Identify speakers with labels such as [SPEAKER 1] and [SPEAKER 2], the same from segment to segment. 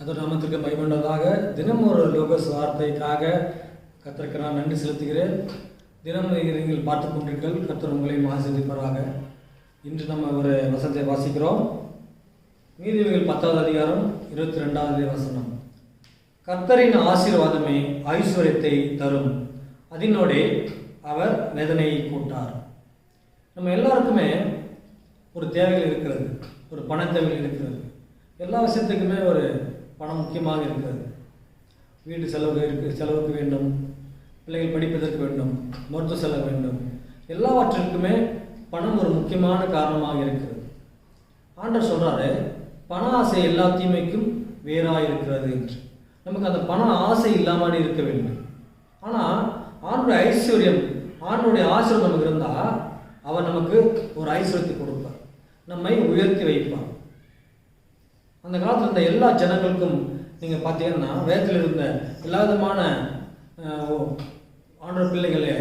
[SPEAKER 1] கத்தர் நாமத்திற்கு பயமண்டதாக தினம் ஒரு லோகஸ் வார்த்தைக்காக கத்தருக்கு நான் நன்றி செலுத்துகிறேன். தினம் நீங்கள் பார்த்து கொண்டீர்கள் கத்தர் உங்களையும் ஆசீர்வதிப்பாராக இன்று நம்ம ஒரு வசனத்தை வாசிக்கிறோம். நீதிபதிகள் பத்தாவது அதிகாரம் இருபத்தி ரெண்டாவது வசனம். கர்த்தரின் ஆசீர்வாதமே ஐஸ்வர்யத்தை தரும். அதனோடே அவர் வேதனையை கூட்டார். நம்ம எல்லாருக்குமே ஒரு தேவைகள் இருக்கிறது ஒரு பண தேவைகள் இருக்கிறது. எல்லா விஷயத்துக்குமே ஒரு பணம் முக்கியமாக இருக்கிறது. வீட்டு செலவு இருக்கு செலவுக்கு வேண்டும். பிள்ளைகள் படிப்பதற்கு வேண்டும் மருத்துவ செலவு வேண்டும். எல்லாவற்றிற்குமே பணம் ஒரு முக்கியமான காரணமாக இருக்கிறது. ஆண்டர் சொல்கிறாரு பண ஆசை எல்லா தீமைக்கும் வேறாக இருக்கிறது என்று. நமக்கு அந்த பண ஆசை இல்லாமல் இருக்க வேண்டும். ஆனால் ஆண்டுடைய ஐஸ்வர்யம் ஆண்டுடைய ஆசிரியம் நமக்கு இருந்தால் அவர் நமக்கு ஒரு ஐஸ்வர்யத்தை கொடுப்பார். நம்மை உயர்த்தி வைப்பார். அந்த காலத்தில் இருந்த எல்லா ஜனங்களுக்கும் நீங்கள் பார்த்தீங்கன்னா வேதத்தில் இருந்த எல்லா விதமான ஆண்டவர் பிள்ளைகளே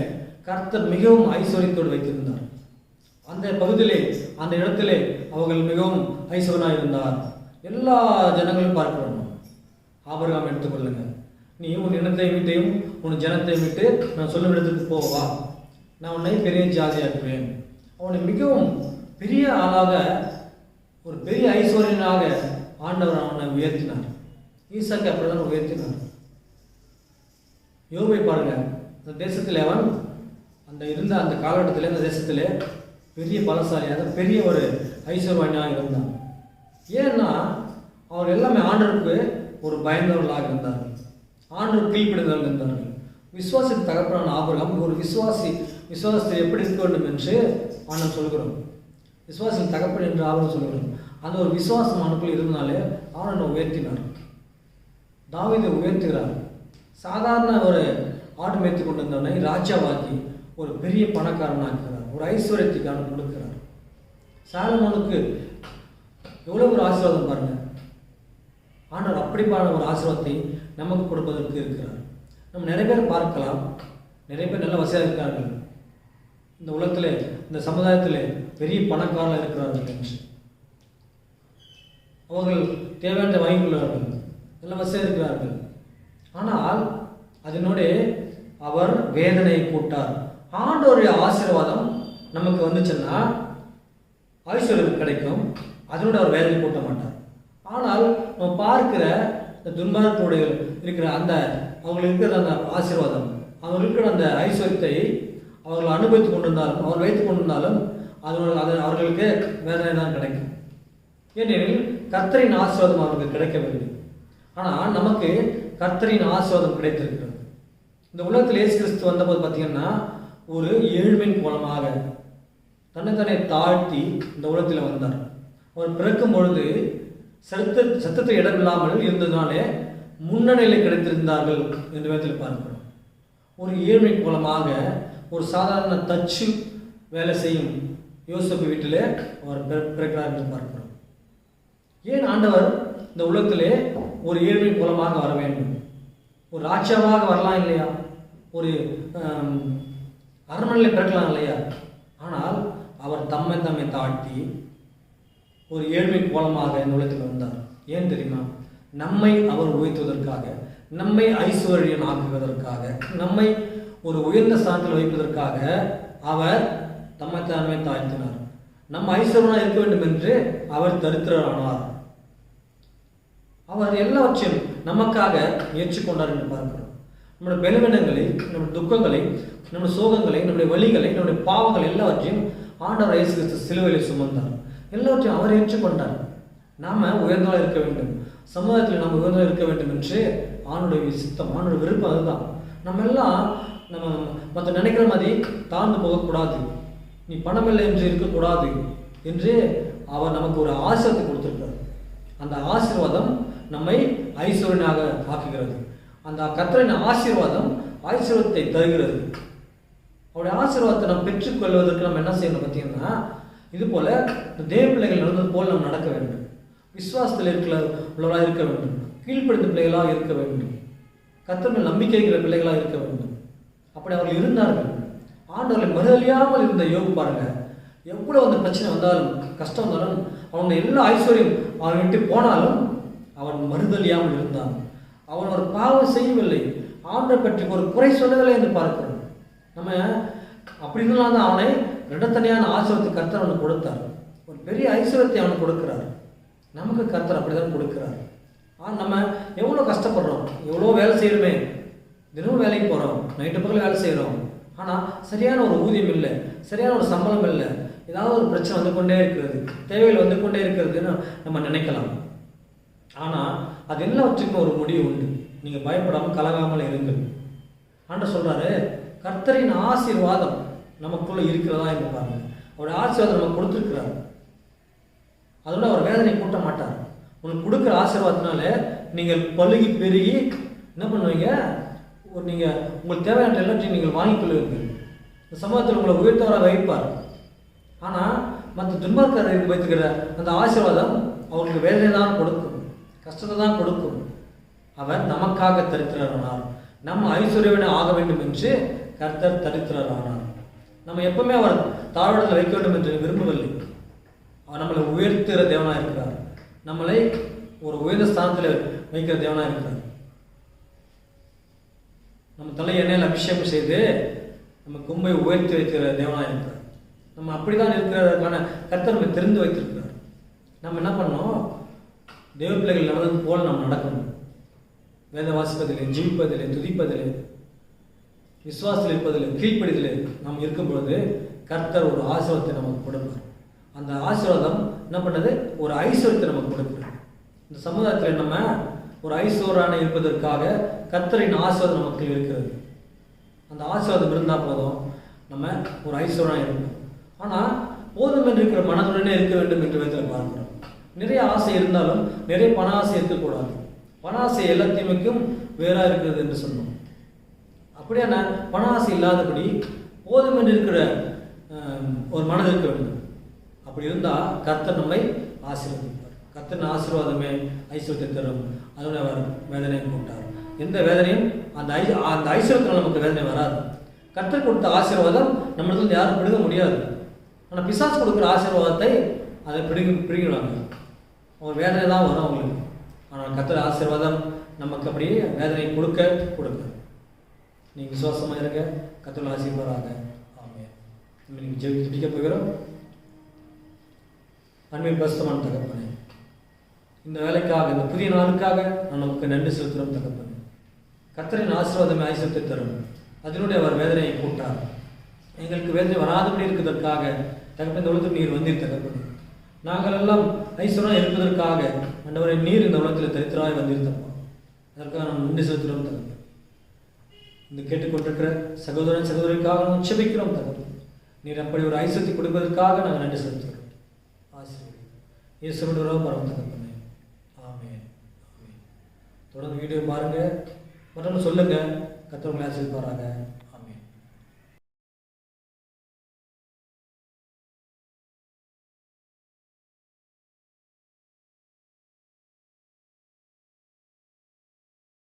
[SPEAKER 1] கர்த்தர் மிகவும் ஐஸ்வர்யத்தோடு வைத்திருந்தார். அந்த பகுதியிலே அந்த இடத்திலே அவர்கள் மிகவும் ஐஸ்வரனாக இருந்தார். எல்லா ஜனங்களும் பார்க்கிறோம் ஆபரகம் எடுத்துக்கொள்ளுங்க நீ உன் இனத்தை விட்டையும் உன் ஜனத்தை விட்டு நான் சொல்லும் இடத்துக்கு போவா நான் உன்னை பெரிய ஜாதியாக்குவேன் அவனை மிகவும் பெரிய ஆளாக ஒரு பெரிய ஐஸ்வர்யனாக ஆண்டவர் அவனை உயர்த்தினார். ஈசாக்கு அப்படிதான் உயர்த்தினார். யோபை பாருங்க. அந்த தேசத்தில் அவன் அந்த இருந்த அந்த காலகட்டத்தில் அந்த தேசத்திலே பெரிய பலசாலியாக பெரிய ஒரு ஐஸ்வர்யனாக இருந்தான். ஏன்னா அவர் எல்லாமே ஆண்டருக்கு ஒரு பயந்தவர்களாக இருந்தார்கள். ஆண்டவர் கீழ்ப்படுந்தவர்கள் இருந்தார்கள் விசுவாசத்துக்கு தகப்பனான ஆபரகம் ஒரு விசுவாசி விசுவாசத்தை எப்படி இருக்க வேண்டும் என்று ஆண்டவர் சொல்கிறோம் விசுவாசின் தகப்பன் என்று ஆபரகம் சொல்கிறோம் அந்த ஒரு விசுவாசம் அவனுக்குள் இருந்தாலே அவனை உயர்த்தினார் தாவிதை உயர்த்துகிறார் சாதாரண ஒரு ஆடு மேய்த்து வந்தவனை ராஜாவாக்கி ஒரு பெரிய பணக்காரனாக்குகிறார் ஒரு ஐஸ்வர்யத்துக்கு அவன் கொடுக்கிறார் சாலமோனுக்கு எவ்வளோ ஒரு ஆசீர்வாதம் பாருங்க. ஆனால் அப்படிப்பான ஒரு ஆசீர்வாதத்தை நமக்கு கொடுப்பதற்கு இருக்கிறார். நம்ம நிறைய பேர் பார்க்கலாம். நிறைய பேர் நல்ல வசதியாக இருக்கிறார்கள் இந்த உலகத்தில் இந்த சமுதாயத்தில் பெரிய பணக்காரர்கள் இருக்கிறார்கள். என்று அவர்கள் தேவையான வாங்கி கொள்வார்கள் நல்ல வசதியாக இருக்கிறார்கள். ஆனால் அதனோட அவர் வேதனையை கூட்டார் ஆண்டோருடைய ஆசீர்வாதம் நமக்கு வந்துச்சுன்னா ஐஸ்வர்யம் கிடைக்கும். அதனோட அவர் வேதனை கூட்ட மாட்டார். ஆனால் நம்ம பார்க்கிற இந்த துன்பாரத்துடைய இருக்கிற அந்த அவங்களுக்கு இருக்கிற அந்த ஆசீர்வாதம் அவங்க இருக்கிற அந்த ஐஸ்வர்யத்தை அவர்கள் அனுபவித்துக் கொண்டிருந்தாலும் அவர் வைத்துக் கொண்டிருந்தாலும் அதனோட அது அவர்களுக்கு வேதனை தான் கிடைக்கும். ஏனெனில் கர்த்தரின் ஆசீர்வாதம் அவர்களுக்கு கிடைக்கவில்லை. ஆனால் நமக்கு கர்த்தரின் ஆசீர்வாதம் கிடைத்திருக்கிறது. இந்த உலகத்தில் இயேசு கிறிஸ்து வந்தபோது பார்த்தீங்கன்னா ஒரு ஏழ்மையின் மூலமாக தன்னைத்தானே தாழ்த்தி இந்த உலகத்தில் வந்தார். அவர் பிறக்கும் பொழுது சத்த சத்தத்தை இடமில்லாமல் இருந்ததுனாலே முன்னணியில் கிடைத்திருந்தார்கள் என்று விதத்தில் பார்க்கிறோம். ஒரு ஏழ்மை மூலமாக ஒரு சாதாரண தச்சு வேலை செய்யும் யோசிப்பு வீட்டில் அவர் பிறக்கிறார் என்று பார்க்கிறோம். ஏன் ஆண்டவர் இந்த உலகத்திலே ஒரு ஏழ்மை மூலமாக வர வேண்டும்? ஒரு ராஜாவாக வரலாம் இல்லையா? ஒரு அரண்மனையில் பிறக்கலாம் இல்லையா? ஆனால் அவர் தம்மை தம்மை தாழ்த்தி ஒரு ஏழ்மை கோலமாக இந்த உலகத்தில் வந்தார். ஏன் தெரியுமா? நம்மை அவர் உயர்த்துவதற்காக நம்மை ஐஸ்வர்யன் ஆக்குவதற்காக நம்மை ஒரு உயர்ந்த ஸ்தானத்தில் வைப்பதற்காக அவர் தம்மை தம்மை தாழ்த்தினார். நம்ம ஐஸ்வர்யனாக இருக்க வேண்டும் என்று அவர் தரித்திரரானார். அவர் எல்லாவற்றையும் நமக்காக ஏற்றுக்கொண்டார் என்று பார்க்கிறோம். நம்முடைய பெலவினங்களை நம்முடைய துக்கங்களை நம்முடைய சோகங்களை நம்முடைய வழிகளை நம்முடைய பாவங்கள் எல்லாவற்றையும் ஆண்டவர் இயேசு கிறிஸ்து சிலுவையில் சுமந்தார். எல்லாவற்றையும் அவர் ஏற்றுக்கொண்டார். நாம உயர்ந்தால் இருக்க வேண்டும். சமுதாயத்தில் நாம் உயர்ந்தால் இருக்க வேண்டும் என்று ஆணுடைய சித்தம் ஆணுடைய விருப்பம் அதுதான். நம்ம எல்லாம் நம்ம மற்ற நினைக்கிற மாதிரி தாழ்ந்து போகக்கூடாது. நீ பணம் இல்லை என்று இருக்கக்கூடாது என்று அவர் நமக்கு ஒரு ஆசிரியத்தை கொடுத்திருக்கிறார் அந்த ஆசீர்வாதம் நம்மை ஐஸ்வரனாக ஆக்குகிறது. அந்த கத்தரின் ஆசீர்வாதம் ஐஸ்வர்யத்தை தருகிறது. அவருடைய ஆசீர்வாதத்தை நாம் பெற்றுக்கொள்வதற்கு நம்ம என்ன செய்யணும் பார்த்தீங்கன்னா இது போல இந்த தேவ பிள்ளைகள் நடந்தது போல் நம்ம நடக்க வேண்டும். விசுவாசத்தில் இருக்கிற உள்ளவராக இருக்க வேண்டும். கீழ்ப்படுத்த பிள்ளைகளாக இருக்க வேண்டும். கத்தர்கள் நம்பிக்கைகிற பிள்ளைகளாக இருக்க வேண்டும். அப்படி அவர்கள் இருந்தார்கள். ஆண்டவர்களை மறுதலியாமல் இருந்த யோகு பாருங்க. எவ்வளோ அந்த பிரச்சனை வந்தாலும் கஷ்டம் வந்தாலும் அவங்க எல்லா ஐஸ்வர்யம் அவன் விட்டு போனாலும் அவன் மறுதலியாமல் இருந்தான். அவன் ஒரு பாவம் செய்யவில்லை. ஆண்டை பற்றி ஒரு குறை சொல்லவில்லை என்று பார்க்கிறோம். நம்ம அப்படின்னா தான் அவனை ரெண்டத்தனையான ஆசிரியத்தை கர்த்தர் அவனுக்கு கொடுத்தார். ஒரு பெரிய ஐஸ்வரத்தை அவனுக்கு கொடுக்கிறார். நமக்கு கர்த்தர் அப்படிதான் கொடுக்கிறார். ஆ நம்ம எவ்வளோ கஷ்டப்படுறோம். எவ்வளோ வேலை செய்யணுமே. தினமும் வேலைக்கு போகிறோம் நைட்டு பக்கம் வேலை செய்கிறோம் ஆனால் சரியான ஒரு ஊதியம் இல்லை. சரியான ஒரு சம்பளம் இல்லை. ஏதாவது ஒரு பிரச்சனை வந்து கொண்டே இருக்கிறது. தேவைகள் வந்து கொண்டே இருக்கிறதுன்னு நம்ம நினைக்கலாம். ஆனால் அது எல்லாவற்றுக்கும் ஒரு முடிவு உண்டு. நீங்கள் பயப்படாமல் கலகாமல் இருங்கள். ஆண்டு சொல்கிறாரு கர்த்தரின் ஆசீர்வாதம் நமக்குள்ளே இருக்கிறதா என்று பாருங்கள். அவருடைய ஆசீர்வாதம் நம்ம கொடுத்துருக்கிறார். அதோட அவர் வேதனை கூட்ட மாட்டார். உங்களுக்கு கொடுக்குற ஆசீர்வாதத்தினால நீங்கள் பழுகி பெருகி என்ன பண்ணுவீங்க? ஒரு நீங்கள் உங்களுக்கு தேவையான எல்லாத்தையும் நீங்கள் வாங்கிக்கொள்வீர்கள் இந்த சமூகத்தில் உங்களை உயர்த்தவராக வைப்பார். ஆனால் மற்ற துன்பார்க்கருக்கு வைத்துக்கிற அந்த ஆசீர்வாதம் அவங்களுக்கு வேதனை தான் கொடுக்கும். கஷ்டத்தை தான் கொடுக்கும். அவர் நமக்காக தரித்திரரானார் நம்ம ஐஸ்வர்யவனை ஆக வேண்டும் என்று கர்த்தர் தரித்திரரானார் நம்ம எப்பவுமே அவர் தாழ்வடத்தில் வைக்க வேண்டும் என்று விரும்பவில்லை. அவர் நம்மளை உயர்த்துகிற தேவனாக இருக்கிறார். நம்மளை ஒரு உயர்ந்த ஸ்தானத்தில் வைக்கிற தேவனாக இருக்கிறார். நம்ம தலை எண்ணெயில் அபிஷேகம் செய்து நம்ம கும்பை உயர்த்தி வைக்கிற தேவனாக இருக்கிறார். நம்ம அப்படிதான் இருக்கிறதற்கான கர்த்தர் நம்ம தெரிந்து வைத்திருக்கிறார். நம்ம என்ன பண்ணோம்? தேவ பிள்ளைகள் நடந்தது போல் நாம் நடக்கணும். வேத வாசிப்பதிலே ஜீவிப்பதிலே துதிப்பதிலே விசுவாசத்தில் இருப்பதிலே கீழ்ப்படிதிலே நாம் இருக்கும் பொழுது கர்த்தர் ஒரு ஆசீர்வாதத்தை நமக்கு கொடுப்பார். அந்த ஆசீர்வாதம் என்ன பண்ணது? ஒரு ஐஸ்வர்யத்தை நமக்கு கொடுப்பார் இந்த சமுதாயத்தில் நம்ம ஒரு ஐஸ்வரான இருப்பதற்காக கர்த்தரின் ஆசீர்வாதம் நமக்கு இருக்கிறது. அந்த ஆசீர்வாதம் இருந்தால் போதும் நம்ம ஒரு ஐஸ்வராக இருப்போம். ஆனால் போதும் என்று இருக்கிற மனதுடனே இருக்க வேண்டும் என்று வேதத்தில் பார்க்கிறோம். நிறைய ஆசை இருந்தாலும் நிறைய பண ஆசை இருக்கக்கூடாது. பண ஆசை எல்லாத்தையுமேக்கும் வேறாக இருக்கிறது என்று சொன்னோம். அப்படியான பண ஆசை இல்லாதபடி போதும் என்று இருக்கிற ஒரு மனது இருக்க வேண்டும். அப்படி இருந்தால் கர்த்தர் நம்மை ஆசீர்வதிப்பார். கர்த்தன் ஆசீர்வாதமே ஐஸ்வர்யத்தை தரும். அதோட அவர் வேதனை போட்டார் எந்த வேதனையும் அந்த ஐ அந்த ஐஸ்வர்யத்தில் நமக்கு வேதனை வராது. கர்த்தர் கொடுத்த ஆசீர்வாதம் நம்மளிருந்து யாரும் பிடுங்க முடியாது. ஆனால் பிசாசு கொடுக்குற ஆசீர்வாதத்தை அதை பிடுங்கி பிடுங்கிடுவாங்க. அவங்க வேதனை தான் வரும் அவங்களுக்கு. ஆனால் கர்த்தர் ஆசீர்வாதம் நமக்கு அப்படியே வேதனை கொடுக்க கொடுக்க நீங்கள் விசுவாசமாக இருக்க கர்த்தர் ஆசீர்வாதாக ஆமென். நீங்கள் ஜெபி ஜெபிக்க போகிறோம். அன்பின் பரிசுத்தமான தகப்பனே இந்த வேலைக்காக இந்த புதிய நாளுக்காக நான் நமக்கு நன்றி செலுத்துகிறோம் தகப்பனே. கத்தரின் ஆசீர்வாதமே ஆசிரியத்தை தரும். அதனுடைய அவர் வேதனையை கூட்டார். எங்களுக்கு வேதனை வராதபடி இருக்கிறதற்காக தகப்பன் இந்த நீர் வந்தீர் தகப்பனே. நாங்கள் எல்லாம் ஐஸ்வரம் இருப்பதற்காக அண்டவரை நீர் இந்த உலகத்தில் தரித்திராய் வந்திருந்தோம். அதற்காக நாம் நன்றி செலுத்துகிறோம் தகவல் இந்த கேட்டுக்கொண்டிருக்கிற சகோதரன் சகோதரிக்காக நாம் உச்சபிக்கிறோம் தகவல் நீர் அப்படி ஒரு ஐஸ்வரத்தை கொடுப்பதற்காக நாங்கள் நன்றி செலுத்துகிறோம். ஆசிரியர் இயேசுவோட பரவ தகப்பனே. ஆமே ஆமே தொடர்ந்து வீடியோ பாருங்கள் மற்றவங்க சொல்லுங்க. கத்தவங்களை ஆசீர்வாராங்க